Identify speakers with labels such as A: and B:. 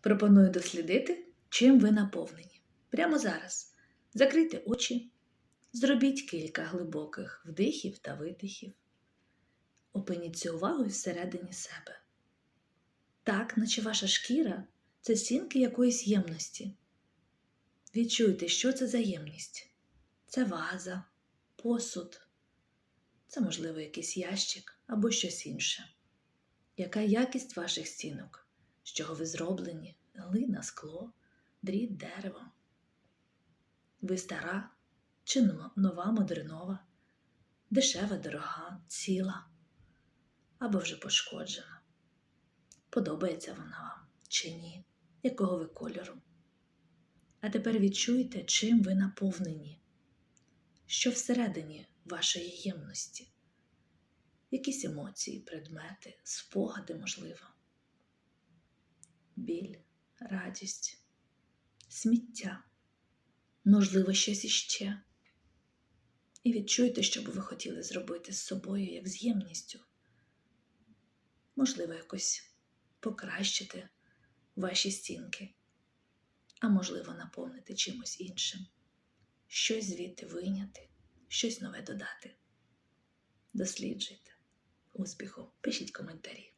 A: Пропоную дослідити, чим ви наповнені. Прямо зараз. Закрийте очі, зробіть кілька глибоких вдихів та видихів. Опиніться увагою всередині себе. Так, наче ваша шкіра це стінки якоїсь ємності. Відчуйте, що це за ємність. Це ваза, посуд, це, можливо, якийсь ящик або щось інше. Яка якість ваших стінок? З чого ви зроблені? Глина, скло, дріт, дерево? Ви стара чи нова, модернова, дешева, дорога, ціла або вже пошкоджена? Подобається вона вам чи ні? Якого ви кольору? А тепер відчуйте, чим ви наповнені, що всередині вашої ємності, якісь емоції, предмети, спогади, можливо, біль, радість, сміття, можливо, щось іще. І відчуйте, що би ви хотіли зробити з собою, як з ємністю. Можливо, якось покращити ваші стінки, а можливо, наповнити чимось іншим, щось звідти вийняти, щось нове додати. Досліджуйте. Успіху! Пишіть коментарі.